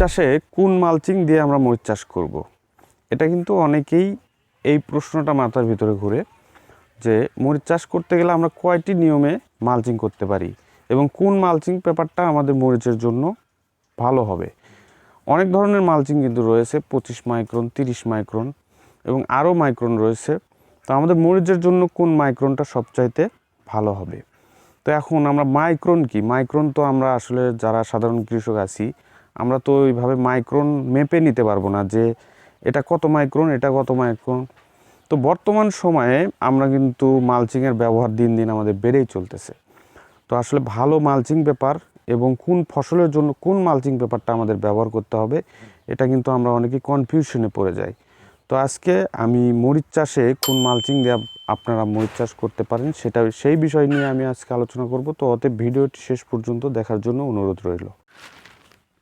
চাষে কোন মালচিং দিয়ে আমরা মরিচ চাষ করব। এটা কিন্তু অনেকেই এই প্রশ্নটা মাথার ভিতরে ঘুরে যে মরিচ চাষ করতে গেলে আমরা কয়টি নিয়মে মালচিং করতে পারি এবং কোন মালচিং পেপারটা আমাদের মরিচের জন্য ভালো হবে? অনেক ধরনের মালচিং কিন্তু রয়েছে, পঁচিশ মাইক্রন, তিরিশ মাইক্রন এবং আরও মাইক্রন রয়েছে। তো আমাদের মরিচের জন্য কোন মাইক্রনটা সবচাইতে ভালো হবে? তো এখন আমরা মাইক্রন কি? মাইক্রন তো আমরা আসলে যারা সাধারণ কৃষক আছি আমরা তো ওইভাবে মাইক্রন মেপে নিতে পারব না যে এটা কত মাইক্রন এটা কত মাইক্রন তো বর্তমান সময়ে আমরা কিন্তু মালচিংয়ের ব্যবহার দিন দিন আমাদের বেড়েই চলতেছে। তো আসলে ভালো মালচিং পেপার এবং কোন ফসলের জন্য কোন মালচিং পেপারটা আমাদের ব্যবহার করতে হবে, এটা কিন্তু আমরা অনেকেই কনফিউশনে পড়ে যাই। তো আজকে আমি মরিচ চাষে কোন মালচিং দিয়ে আপনারা মরিচ চাষ করতে পারেন সেটা, সেই বিষয় নিয়ে আমি আজকে আলোচনা করব। তো অতএব ভিডিওটি শেষ পর্যন্ত দেখার জন্য অনুরোধ রইল।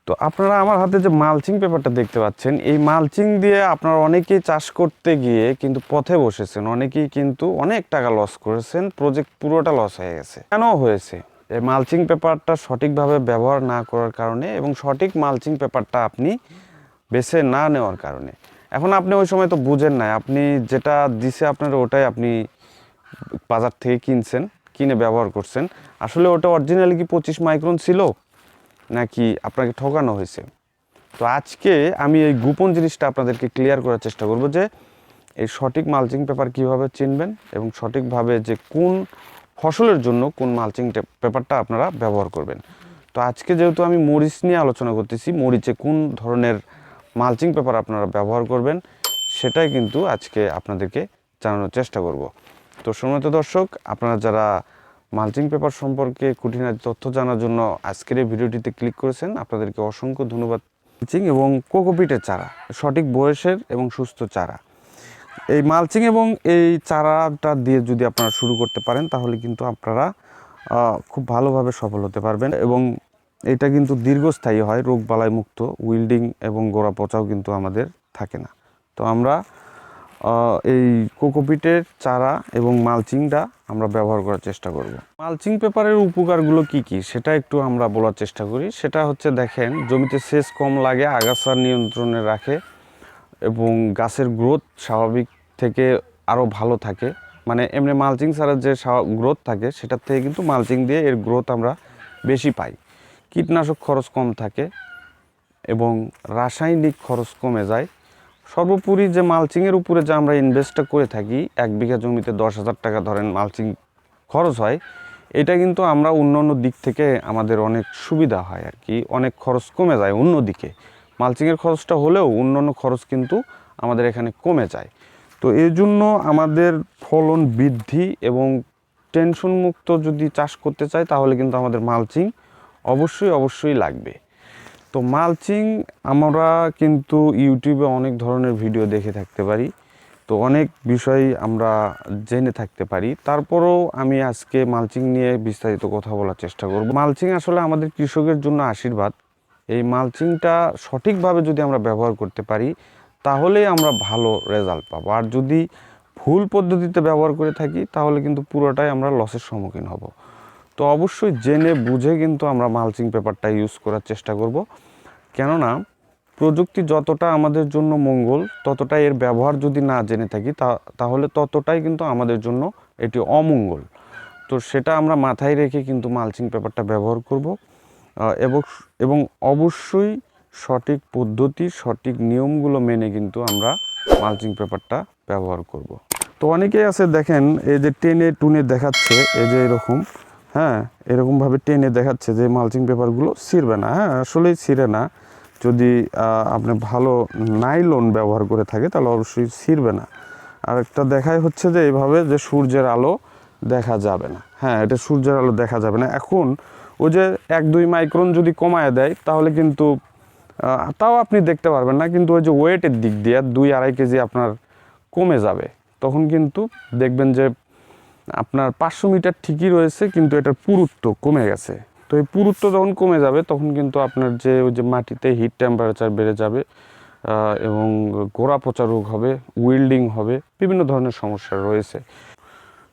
তো আপনারা আমার হাতে যে মালচিং পেপারটা দেখতে পাচ্ছেন, এই মালচিং দিয়ে আপনারা অনেকেই চাষ করতে গিয়ে কিন্তু পথে বসেছেন, অনেকেই কিন্তু অনেক টাকা লস করেছেন প্রজেক্ট পুরোটা লস হয়ে গেছে। কেন হয়েছে? এই মালচিং পেপারটা সঠিকভাবে ব্যবহার না করার কারণে এবং সঠিক মালচিং পেপারটা আপনি বেছে না নেওয়ার কারণে। এখন আপনি ওই সময় তো বুঝেন না আপনি যেটা দিছে আপনার ওটাই আপনি বাজার থেকে কিনছেন, কিনে ব্যবহার করছেন। আসলে ওটা অরিজিনালি কি পঁচিশ মাইক্রন ছিল? নাকি আপনাকে ঠকানো হয়েছে? তো আজকে আমি এই গোপন জিনিসটা আপনাদেরকে ক্লিয়ার করার চেষ্টা করব যে এই সঠিক মালচিং পেপার কীভাবে চিনবেন এবং সঠিকভাবে যে কোন ফসলের জন্য কোন মালচিং পেপারটা আপনারা ব্যবহার করবেন। তো আজকে যেহেতু আমি মরিচ নিয়ে আলোচনা করতেছি, মরিচে কোন ধরনের মালচিং পেপার আপনারা ব্যবহার করবেন সেটাই কিন্তু আজকে আপনাদেরকে জানানোর চেষ্টা করব। তো সম্মানিত দর্শক, আপনারা যারা মালচিং পেপার সম্পর্কে খুঁটিনাটি তথ্য জানার জন্য আজকের এই ভিডিওটিতে ক্লিক করেছেন। আপনাদেরকে অসংখ্য ধন্যবাদ। মালচিং এবং কোকোপিটের চারা, সঠিক বয়সের এবং সুস্থ চারা। এই মালচিং এবং এই চারাটা দিয়ে যদি আপনারা শুরু করতে পারেন, তাহলে কিন্তু আপনারা খুব ভালোভাবে সফল হতে পারবেন এবং এটা কিন্তু দীর্ঘস্থায়ী হয়, রোগ বালাই মুক্ত, উইল্ডিং এবং গোড়া পচাও কিন্তু আমাদের থাকে না। তো আমরা এই কোকোপিটের চারা এবং মালচিংটা আমরা ব্যবহার করার চেষ্টা করব। মালচিং পেপারের উপকারগুলো কি কি? সেটা একটু আমরা বলার চেষ্টা করি। সেটা হচ্ছে দেখেন, জমিতে সেচ কম লাগে, আগাছা নিয়ন্ত্রণে রাখে এবং গাছের গ্রোথ স্বাভাবিক থেকে আরও ভালো থাকে। মানে এমনি মালচিং ছাড়া যে গ্রোথ থাকে, সেটার থেকে কিন্তু মালচিং দিয়ে এর গ্রোথ আমরা বেশি পাই। কীটনাশক খরচ কম থাকে এবং রাসায়নিক খরচ কমে যায়। সর্বোপরি যে মালচিংয়ের উপরে যে আমরা ইনভেস্টটা করে থাকি, এক বিঘা জমিতে দশ হাজার টাকা ধরেন মালচিং খরচ হয়, এটা কিন্তু আমরা অন্য অন্য দিক থেকে আমাদের অনেক সুবিধা হয় আর কি। অনেক খরচ কমে যায় অন্য দিকে মালচিংয়ের খরচটা হলেও অন্য অন্য খরচ কিন্তু আমাদের এখানে কমে যায়। তো এই জন্য আমাদের ফলন বৃদ্ধি এবং টেনশন মুক্ত যদি চাষ করতে চাই, তাহলে কিন্তু আমাদের মালচিং অবশ্যই অবশ্যই লাগবে। তো মালচিং আমরা কিন্তু ইউটিউবে অনেক ধরনের ভিডিও দেখে থাকতে পারি। তো অনেক বিষয় আমরা জেনে থাকতে পারি। তারপরেও আমি আজকে মালচিং নিয়ে বিস্তারিত কথা বলার চেষ্টা করব। মালচিং আসলে আমাদের কৃষকের জন্য আশীর্বাদ। এই মালচিংটা সঠিকভাবে যদি আমরা ব্যবহার করতে পারি, তাহলেই আমরা ভালো রেজাল্ট পাবো। আর যদি ভুল পদ্ধতিতে ব্যবহার করে থাকি, তাহলে কিন্তু পুরোটাই আমরা লসের সম্মুখীন হব। তো অবশ্যই জেনে বুঝে কিন্তু আমরা মালচিং পেপারটা ইউজ করার চেষ্টা করব। কেননা প্রযুক্তি যতটা আমাদের জন্য মঙ্গল, ততটাই এর ব্যবহার যদি না জেনে থাকি, তা- তাহলে ততটাই কিন্তু আমাদের জন্য এটি অমঙ্গল। তো সেটা আমরা মাথায় রেখে কিন্তু মালচিং পেপারটা ব্যবহার করব। এবং এবং অবশ্যই সঠিক পদ্ধতি, সঠিক নিয়মগুলো মেনে কিন্তু আমরা মালচিং পেপারটা ব্যবহার করব। তো অনেকেই আছে দেখেন, এই যে টেনে টুনে দেখাচ্ছে, এই যে এরকম। হ্যাঁ এরকমভাবে টেনে দেখাচ্ছে যে মালচিং পেপারগুলো ছিঁড়বে না। হ্যাঁ আসলেই ছিঁড়ে না। যদি আপনি ভালো নাইলন ব্যবহার করে থাকে, তাহলে অবশ্যই ছিঁড়বে না। আর একটা দেখাই হচ্ছে যে এইভাবে যে সূর্যের আলো দেখা যাবে না। হ্যাঁ এটা সূর্যের আলো দেখা যাবে না। এখন ওই যে এক দুই মাইক্রন যদি কমায় দেয়, তাহলে কিন্তু তাও আপনি দেখতে পারবেন না, কিন্তু ওই যে ওয়েটের দিক দিয়ে দুই আড়াই কেজি আপনার কমে যাবে। তখন কিন্তু দেখবেন যে আপনার পাঁচশো মিটার ঠিকই রয়েছে, কিন্তু এটার পুরুত্ব কমে গেছে। তো এই পুরুত্ব যখন কমে যাবে, তখন কিন্তু আপনার যে, ওই যে মাটিতে হিট টেম্পারেচার বেড়ে যাবে এবং গোড়া পচা রোগ হবে উইল্ডিং হবে, বিভিন্ন ধরনের সমস্যা রয়েছে।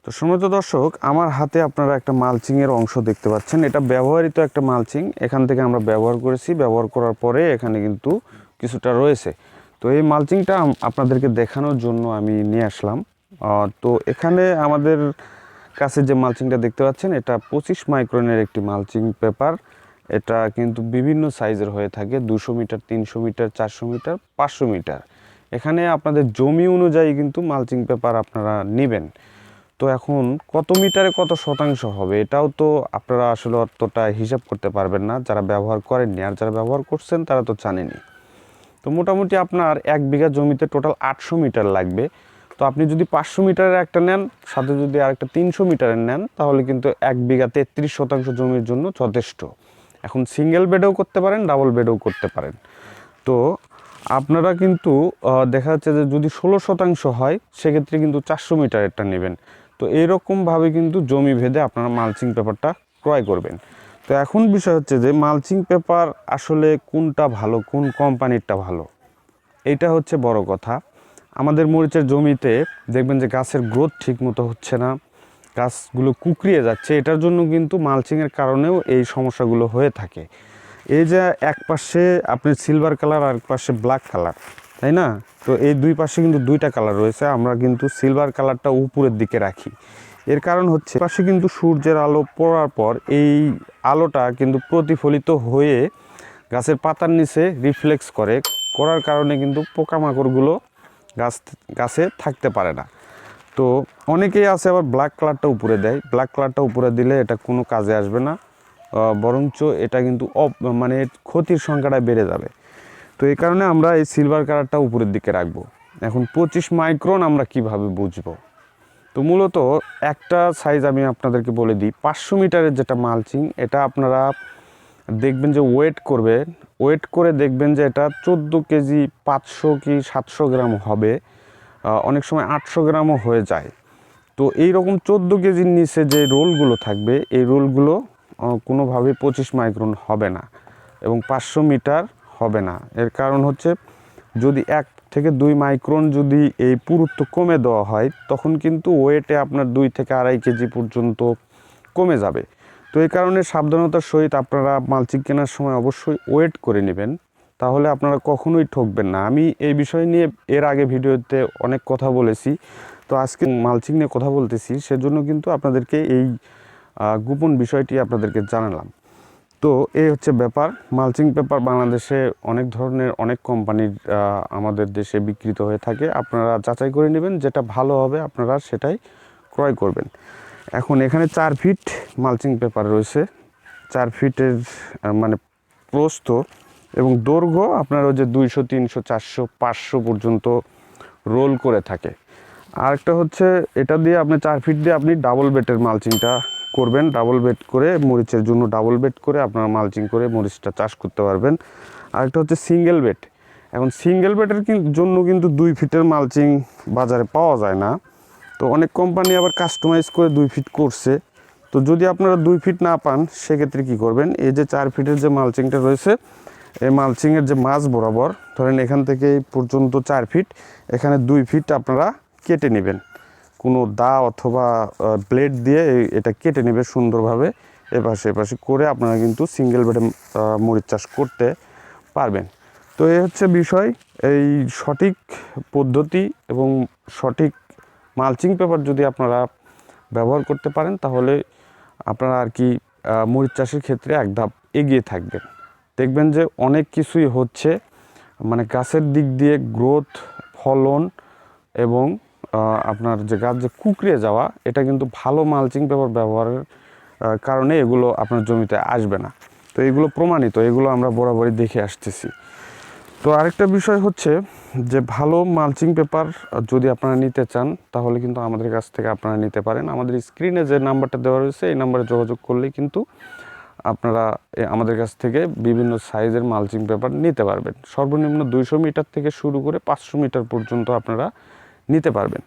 তো সম্মানিত দর্শক, আমার হাতে আপনারা একটা মালচিংয়ের অংশ দেখতে পাচ্ছেন। এটা ব্যবহৃত একটা মালচিং এখান থেকে আমরা ব্যবহার করেছি। ব্যবহার করার পরে এখানে কিন্তু কিছুটা রয়েছে। তো এই মালচিংটা আপনাদেরকে দেখানোর জন্য আমি নিয়ে আসলাম। তো এখানে আমাদের কাছে যে মালচিংটা দেখতে পাচ্ছেন, এটা পঁচিশ মাইক্রনের একটি মালচিং পেপার। এটা কিন্তু বিভিন্ন সাইজের হয়ে থাকে, দুশো মিটার, তিনশো মিটার, চারশো মিটার, পাঁচশো মিটার। এখানে আপনাদের জমি অনুযায়ী কিন্তু মালচিং পেপার আপনারা নেবেন। তো এখন কত মিটারে কত শতাংশ হবে, এটাও তো আপনারা আসলে অতটা হিসাব করতে পারবেন না। যারা ব্যবহার করেননি আর যারা ব্যবহার করছেন, তারা তো জানেনই। তো মোটামুটি আপনার এক বিঘা জমিতে টোটাল আটশো মিটার লাগবে। তো আপনি যদি পাঁচশো মিটারের একটা নেন, সাথে যদি আরেকটা তিনশো মিটারের নেন, তাহলে কিন্তু এক বিঘা তেত্রিশ শতাংশ জমির জন্য যথেষ্ট। এখন সিঙ্গেল বেডেও করতে পারেন ডাবল বেডেও করতে পারেন। তো আপনারা কিন্তু দেখা যাচ্ছে যে যদি ষোলো শতাংশ হয়, সেক্ষেত্রে কিন্তু চারশো মিটারেরটা নেবেন। তো এইরকমভাবে কিন্তু জমি ভেদে আপনারা মালচিং পেপারটা ক্রয় করবেন। তো এখন বিষয় হচ্ছে যে মালচিং পেপার আসলে কোনটা ভালো, কোন কোম্পানিরটা ভালো? এটা হচ্ছে বড় কথা। আমাদের মরিচের জমিতে দেখবেন যে গাছের গ্রোথ ঠিক মতো হচ্ছে না, গাছগুলো কুকড়িয়ে যাচ্ছে, এটার জন্য কিন্তু মালচিংয়ের কারণেও এই সমস্যাগুলো হয়ে থাকে। এই যে এক পাশে আপনার সিলভার কালার আর এক পাশে ব্ল্যাক কালার তাই না? তো এই দুই পাশে কিন্তু দুইটা কালার রয়েছে, আমরা কিন্তু সিলভার কালারটা উপরের দিকে রাখি। এর কারণ হচ্ছে, পাশে কিন্তু সূর্যের আলো পড়ার পর এই আলোটা কিন্তু প্রতিফলিত হয়ে গাছের পাতার নিচে রিফ্লেক্স করে, করার কারণে কিন্তু পোকামাকড়গুলো গাছ, গাছে থাকতে পারে না। তো অনেকেই আছে আবার ব্ল্যাক কালারটা উপরে দেয়। ব্ল্যাক কালারটা উপরে দিলে এটা কোনো কাজে আসবে না। বরঞ্চ এটা কিন্তু অপ- মানে ক্ষতির সংখ্যাটা বেড়ে যাবে। তো এই কারণে আমরা এই সিলভার কালারটা উপরের দিকে রাখব। এখন পঁচিশ মাইক্রন আমরা কীভাবে বুঝব? তো মূলত একটা সাইজ আমি আপনাদেরকে বলে দিই। পাঁচশো মিটারের যেটা মালচিং এটা আপনারা দেখবেন যে ওয়েট করবে ওয়েট করে দেখবেন যে এটা চোদ্দ কেজি পাঁচশো কি সাতশো গ্রাম হবে অনেক সময় আটশো গ্রামও হয়ে যায়। তো এই রকম চোদ্দ কেজির নিচে যে রোলগুলো থাকবে, এই রোলগুলো কোনোভাবে পঁচিশ মাইক্রন হবে না এবং পাঁচশো মিটার হবে না। এর কারণ হচ্ছে, যদি এক থেকে দুই মাইক্রন যদি এই পুরুত্ব কমে দেওয়া হয়, তখন কিন্তু ওয়েটে আপনার দুই থেকে আড়াই কেজি পর্যন্ত কমে যাবে। তো এই কারণে সাবধানতার সহিত আপনারা মালচিং কেনার সময় অবশ্যই ওয়েট করে নেবেন। তাহলে আপনারা কখনোই ঠকবেন না। আমি এই বিষয় নিয়ে এর আগে ভিডিওতে অনেক কথা বলেছি। তো আজকে মালচিং নিয়ে কথা বলতেছি, সেজন্য কিন্তু আপনাদেরকে এই গোপন বিষয়টি আপনাদেরকে জানালাম। তো এই হচ্ছে ব্যাপার। মালচিং পেপার বাংলাদেশে অনেক ধরনের অনেক কোম্পানির আমাদের দেশে বিক্রিত হয়ে থাকে। আপনারা যাচাই করে নেবেন, যেটা ভালো হবে আপনারা সেটাই ক্রয় করবেন। এখন এখানে চার ফিট মালচিং পেপার রয়েছে। চার ফিটের মানে প্রস্থ এবং দৈর্ঘ্য আপনার ওই যে দুইশো, তিনশো, চারশো, পাঁচশো পর্যন্ত রোল করে থাকে। আরেকটা হচ্ছে এটা দিয়ে আপনি চার ফিট দিয়ে আপনি ডাবল বেডের মালচিংটা করবেন। ডাবল বেড করে মরিচের জন্য ডাবল বেড করে আপনারা মালচিং করে মরিচটা চাষ করতে পারবেন। আরেকটা হচ্ছে সিঙ্গেল বেড এখন সিঙ্গেল বেডের জন্য কিন্তু দুই ফিটের মালচিং বাজারে পাওয়া যায় না। তো অনেক কোম্পানি আবার কাস্টমাইজ করে দুই ফিট করছে। তো যদি আপনারা দুই ফিট না পান, সেক্ষেত্রে কি করবেন? এই যে চার ফিটের যে মালচিংটা রয়েছে, এই মালচিংয়ের যে মাছ বরাবর, ধরেন এখান থেকে পর্যন্ত চার ফিট এখানে দুই ফিট আপনারা কেটে নেবেন। কোনো দা অথবা ব্লেড দিয়ে এটা কেটে নেবে সুন্দরভাবে। এপাশে এপাশে করে আপনারা কিন্তু সিঙ্গেল বেডে মরিচ চাষ করতে পারবেন। তো এই হচ্ছে বিষয়, এই সঠিক পদ্ধতি এবং সঠিক মালচিং পেপার যদি আপনারা ব্যবহার করতে পারেন, তাহলে আপনারা আর কি মরিচ চাষের ক্ষেত্রে এক ধাপ এগিয়ে থাকবেন। দেখবেন যে অনেক কিছুই হচ্ছে মানে গাছের দিক দিয়ে গ্রোথ, ফলন এবং আপনার যে গাছ যে কুকড়িয়ে যাওয়া, এটা কিন্তু ভালো মালচিং পেপার ব্যবহারের কারণে এগুলো আপনার জমিতে আসবে না। তো এগুলো প্রমাণিত, এগুলো আমরা বরাবরই দেখে আসতেছি। তো আরেকটা বিষয় হচ্ছে যে ভালো মালচিং পেপার যদি আপনারা নিতে চান, তাহলে কিন্তু আমাদের কাছ থেকে আপনারা নিতে পারেন। আমাদের স্ক্রিনে যে নাম্বারটা দেওয়া রয়েছে, এই নাম্বারে যোগাযোগ করলেই কিন্তু আপনারা আমাদের কাছ থেকে বিভিন্ন সাইজের মালচিং পেপার নিতে পারবেন। সর্বনিম্ন দুইশো মিটার থেকে শুরু করে পাঁচশো মিটার পর্যন্ত আপনারা নিতে পারবেন।